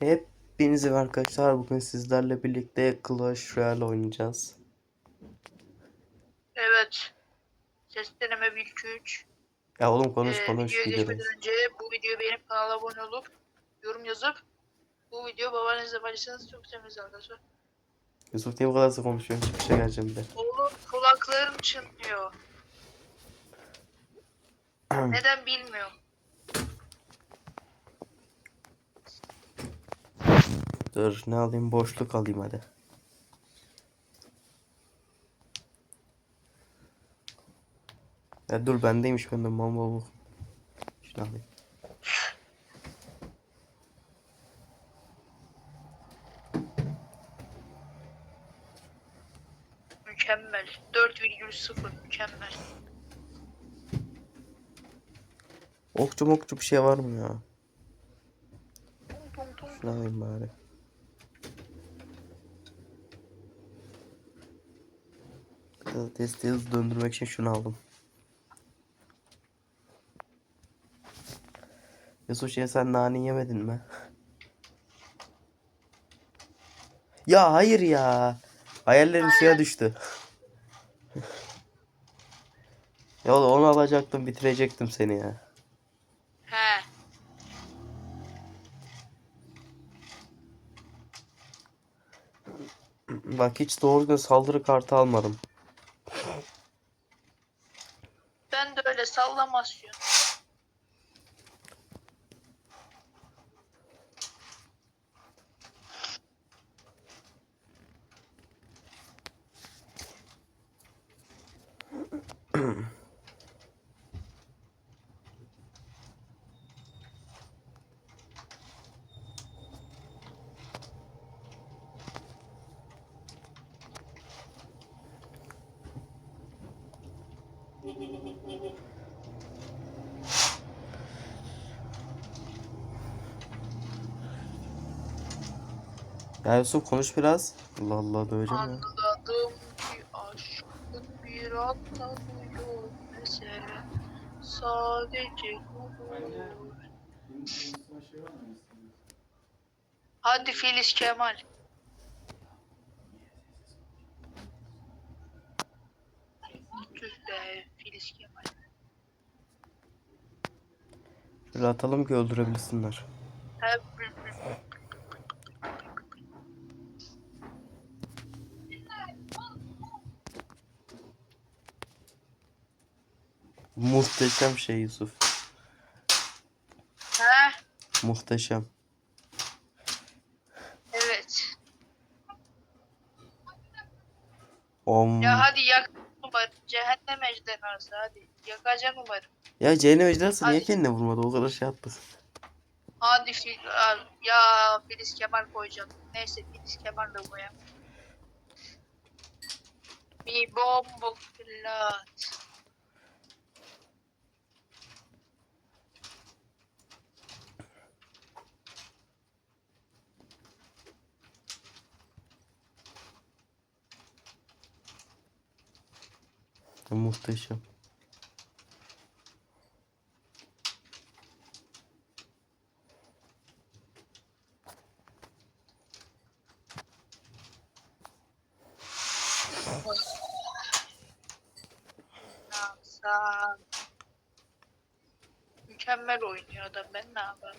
Hepinize arkadaşlar bugün sizlerle birlikte Clash Royale oynayacağız. Evet. Ses deneme 1 2 3. Ya oğlum konuş Ee, konuş videoya geçmeden önce bu videoyu beğenip kanala abone olup yorum yazıp bu video babanızla paylaşırsanız çok seviniriz arkadaşlar. Yusuf niye bu kadar hızlı konuşuyorsun? Çıkışa geleceğim bir de. Oğlum kulaklarım çınlıyor. Neden bilmiyorum. Dur ne alayım boşluk alayım hadi. Ya dur bendeymiş bende mamba bu. Şunu alayım. Mükemmel. 4,0 mükemmel. Okçu mokçu bir şey var mı ya? Şunu alayım bari. Testi hızlı döndürmek için şunu aldım. Yusuf şey sen nane yemedin mi? Ya hayır ya. Hayallerim suya düştü. ya oğlum onu alacaktım bitirecektim seni ya. He. Bak hiç doğru düzgün saldırı kartı almadım. Ben de öyle Ya Yusuf konuş biraz. Allah Allah döveceğim ya. Anladım ki aşkın bir anda duyuyor mesele sadece gurur. Hadi Filiz Kemal. Tüh be Filiz Kemal. Şöyle atalım ki öldürebilsinler. Hep Muhteşem şey Yusuf. He? Muhteşem. Evet. Om. Ya hadi yak umarım. Cehennem ejderhası hadi. Yakacaksın umarım. Ya Cehennem ejderhası niye Hadi. kendine vurmadı? O kadar şey yaptı. Hadi Fil ya Filiz Kemal koyacağım. Neyse Filiz Kemal de koyayım. Bir bomba fırlat. Muhteşem. Yapsam? Mükemmel oynuyor adam ben ne yapayım?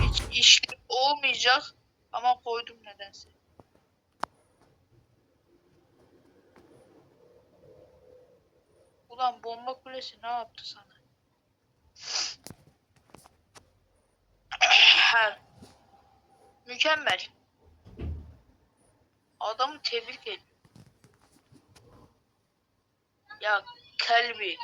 Hiç işlik olmayacak ama koydum nedense. Ulan bomba kulesi ne yaptı sana? Mükemmel. Adamı tebrik ediyorum. Ya kalbi.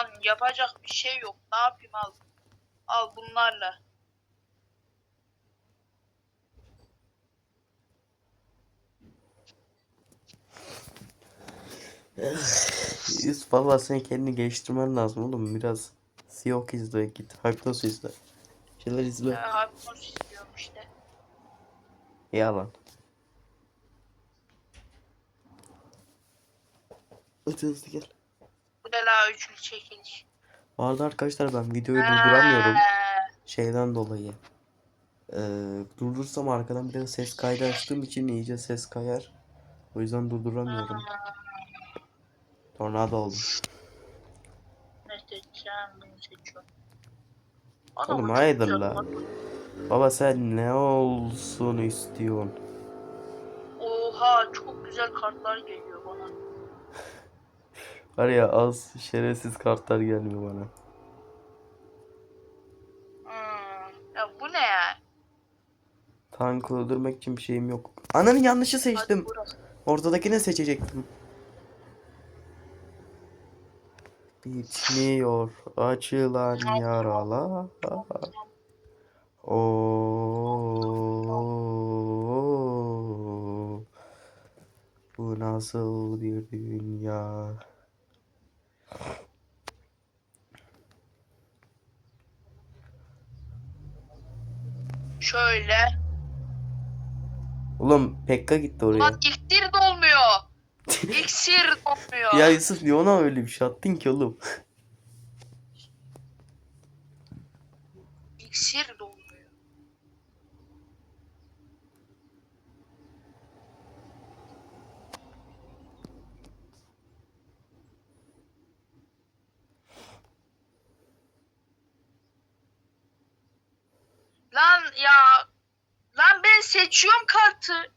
Ulan yapacak bir şey yok. Ne yapayım al. Al bunlarla. Eh, Yusuf valla sen kendini geliştirmen lazım oğlum. Biraz Siyok izle git. Hypnos izle. Şeyler izle. Ya, Hypnos izliyorum işte. Yalan. Hadi hızlı gel. Bu da la üçlü çekiliş. Bu arada arkadaşlar ben videoyu durduramıyorum. Şeyden dolayı. Ee, durdursam arkadan biraz ses kaydı açtığım için iyice ses kayar. O yüzden durduramıyorum. Tornado oldu. Ne seçeceğim bunu seçiyorum. Oğlum, hayırdır la? Baba sen ne olsun istiyorsun? Oha çok güzel kartlar geliyor bana. Var ya az şerefsiz kartlar gelmiyor bana. Hmm. Ya bu ne ya? Tankı öldürmek için bir şeyim yok. Ananın yanlışı seçtim. Ortadakini seçecektim. Bitmiyor açılan yaralar. Oo, bu nasıl bir dünya? Şöyle. Ulan Pekka gitti oraya. Ulan iksir dolmuyor. İksir dolmuyor. Ya Yusuf niye ona öyle bir şey attın ki oğlum? İksir dolmuyor. Lan ya. Lan ben seçiyorum kartı.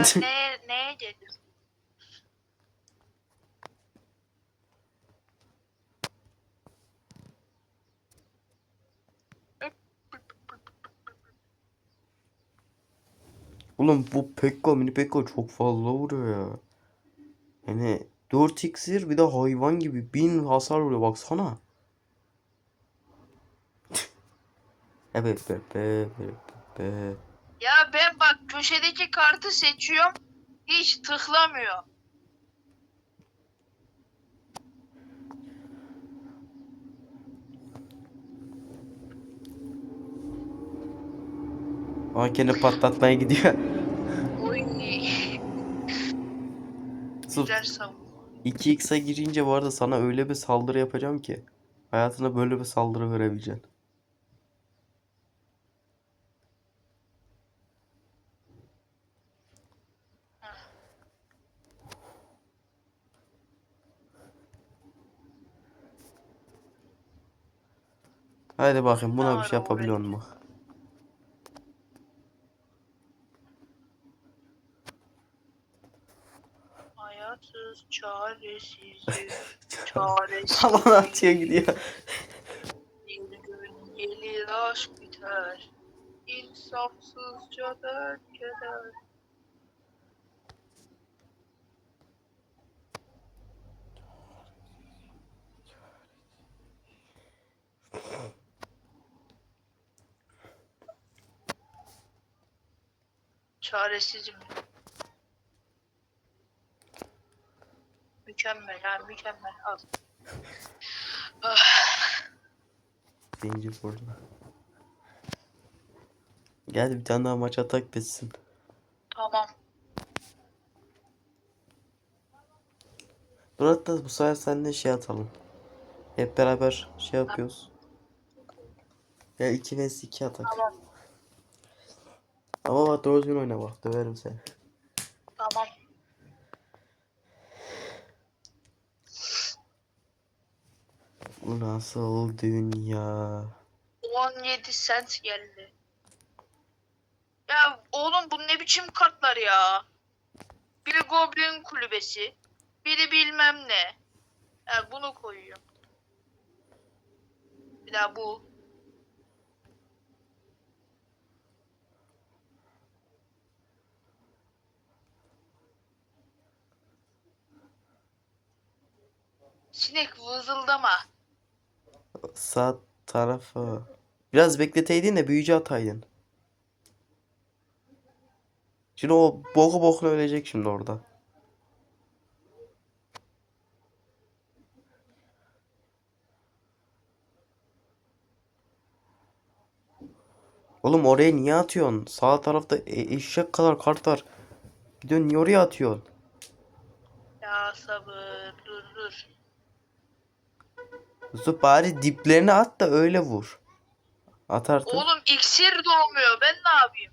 Ne neye dedim? Oğlum bu Pekka mini Pekka çok fazla vuruyor ya. Yani 4 iksir bir de hayvan gibi 1000 hasar vuruyor baksana. Evet be be be be. Ya ben bak köşedeki kartı seçiyorum. Hiç tıklamıyor. Ama kendini patlatmaya gidiyor. Oy. Güzel savunma. 2x'e girince bu arada sana öyle bir saldırı yapacağım ki. Hayatına böyle bir saldırı verebileceksin. Haydi bakayım buna bir şey yapabiliyor mu? Hayatsız çaresiz. çaresiz. Tavan atıyor gidiyor. Bir gün gelir aşk biter. İnsafsızca dert keder. Çaresizim. Mükemmel ha mükemmel al. Ah. Zincir burada. Gel bir tane daha maç atak bitsin. Tamam. Dur hatta bu sefer seninle şey atalım. Hep beraber şey yapıyoruz. Ya 2 vs 2 atak. Tamam. Ama bak doğru düzgün oyna bak döverim seni. Tamam. Bu nasıl dünya? 17 cent geldi. Ya oğlum bu ne biçim kartlar ya? Biri Goblin kulübesi. Biri bilmem ne. Ya bunu koyuyor. Bir daha bu. Sinek vızıldama. Sağ tarafı. Biraz bekleteydin de büyücü ataydın. Şimdi o boku bokuna ölecek şimdi orada. Oğlum oraya niye atıyorsun? Sağ tarafta e- eşek kadar kart var. Gidiyorsun niye oraya atıyorsun? Ya sabır dur dur. Yusuf bari diplerine at da öyle vur. At artık. Oğlum iksir dolmuyor ben ne yapayım?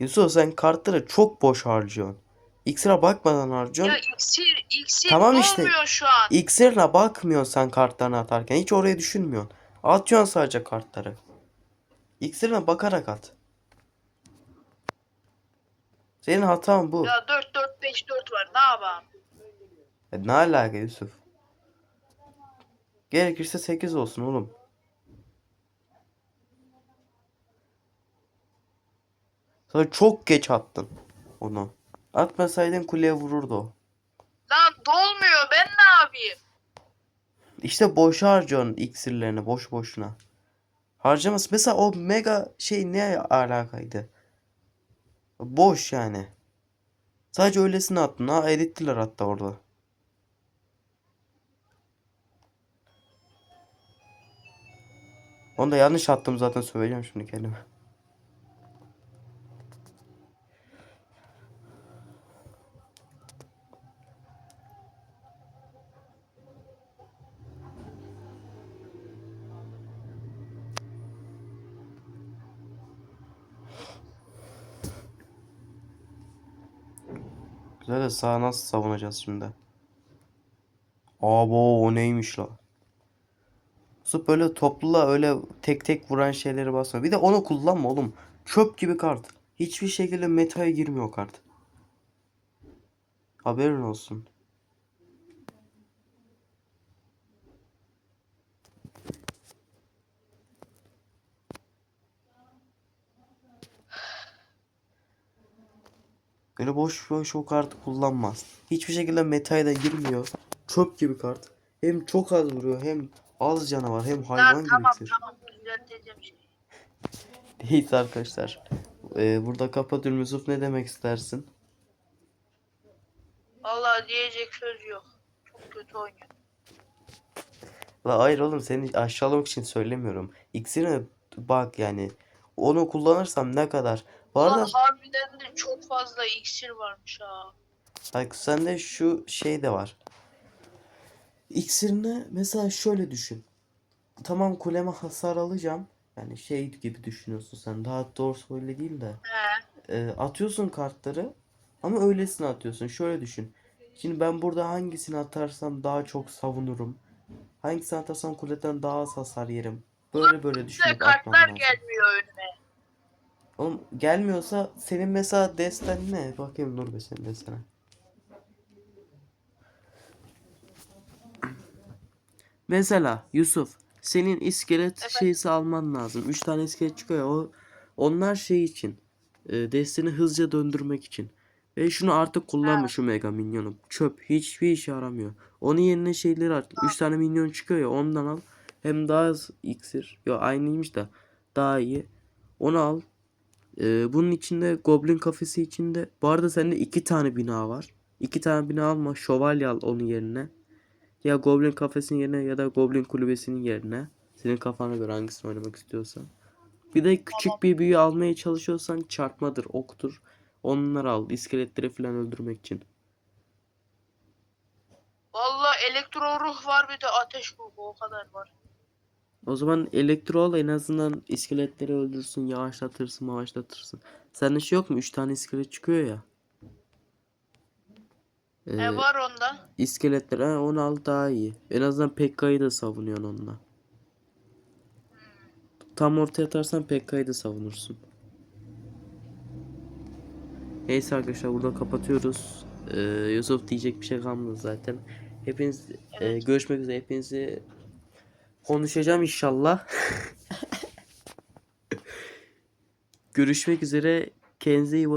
Yusuf sen kartları çok boş harcıyorsun. İksire bakmadan harcıyorsun. Ya iksir iksir Tamam işte. şu an. İksirle bakmıyorsun sen kartlarını atarken. Hiç oraya düşünmüyorsun. Atıyorsun sadece kartları. İksirle bakarak at. Senin hatan bu. Ya 4 4 5 4 var ne yapayım? E, ne alaka Yusuf? Gerekirse 8 olsun oğlum. Sonra çok geç attın onu. Atmasaydın kuleye vururdu o. Lan dolmuyor ben ne yapayım? İşte boşa harcıyorsun iksirlerini boş boşuna. Harcaması mesela o mega şey ne alakaydı? Boş yani. Sadece öylesine attın ha erittiler hatta orada. Onu da yanlış attım zaten söyleyeceğim şimdi kendime. Güzel de sağ nasıl savunacağız şimdi? Abo o neymiş la? Yusuf böyle toplula öyle tek tek vuran şeyleri basma. Bir de onu kullanma oğlum. Çöp gibi kart. Hiçbir şekilde metaya girmiyor kart. Haberin olsun. Böyle boş boş o kartı kullanmaz. Hiçbir şekilde metaya da girmiyor. Çöp gibi kart. Hem çok az vuruyor hem az canavar hem hayvan gibi tamam tamam düzelteceğim şey. Neyse arkadaşlar. Ee, burada kapatıyorum Yusuf ne demek istersin? Vallahi diyecek söz yok. Çok kötü oynuyor. La hayır oğlum seni aşağılamak için söylemiyorum. İksirine bak yani. Onu kullanırsam ne kadar? Arada Ulan harbiden de çok fazla iksir varmış ha. bak sende şu şey de var. İksirini mesela şöyle düşün. Tamam kuleme hasar alacağım. Yani şey gibi düşünüyorsun sen. Daha doğrusu öyle değil de. E, atıyorsun kartları ama öylesine atıyorsun. Şöyle düşün. Şimdi ben burada hangisini atarsam daha çok savunurum. Hangisini atarsam kuleden daha az hasar yerim. Böyle böyle düşünüp atmam kartlar lazım. gelmiyor önüme. Oğlum gelmiyorsa senin mesela desten ne? Bakayım dur be senin destene. Mesela Yusuf senin iskelet Evet. şeysi alman lazım. 3 tane iskelet çıkıyor o onlar şey için. E, desteni hızlıca döndürmek için. Ve şunu artık kullanma Ha. şu mega minyonu. Çöp. Hiçbir işe yaramıyor. Onun yerine şeyleri at. 3 tane minyon çıkıyor ya ondan al. Hem daha az iksir. Yo aynıymış da daha iyi. Onu al. Ee, bunun içinde Goblin kafesi içinde. Bu arada sende iki tane bina var. İki tane bina alma. Şövalye al onun yerine. Ya Goblin kafesinin yerine ya da Goblin kulübesinin yerine. Senin kafana göre hangisini oynamak istiyorsan. Bir de küçük bir büyü almaya çalışıyorsan çarpmadır, oktur. Onları al. iskeletleri falan öldürmek için. Vallahi elektro ruh var bir de ateş ruhu o kadar var. O zaman elektro al en azından iskeletleri öldürsün, yavaşlatırsın, yavaşlatırsın. Sende şey yok mu? 3 tane iskelet çıkıyor ya. Ee, Ne var onda? İskeletler ha, onu al daha iyi. En azından Pekka'yı da savunuyorsun onunla. Tam ortaya atarsan Pekka'yı da savunursun. Neyse arkadaşlar burada kapatıyoruz. Ee, Yusuf diyecek bir şey kalmadı zaten. Hepiniz e, Evet. görüşmek üzere. Hepinizi konuşacağım inşallah. Görüşmek üzere. Kendinize iyi bakın.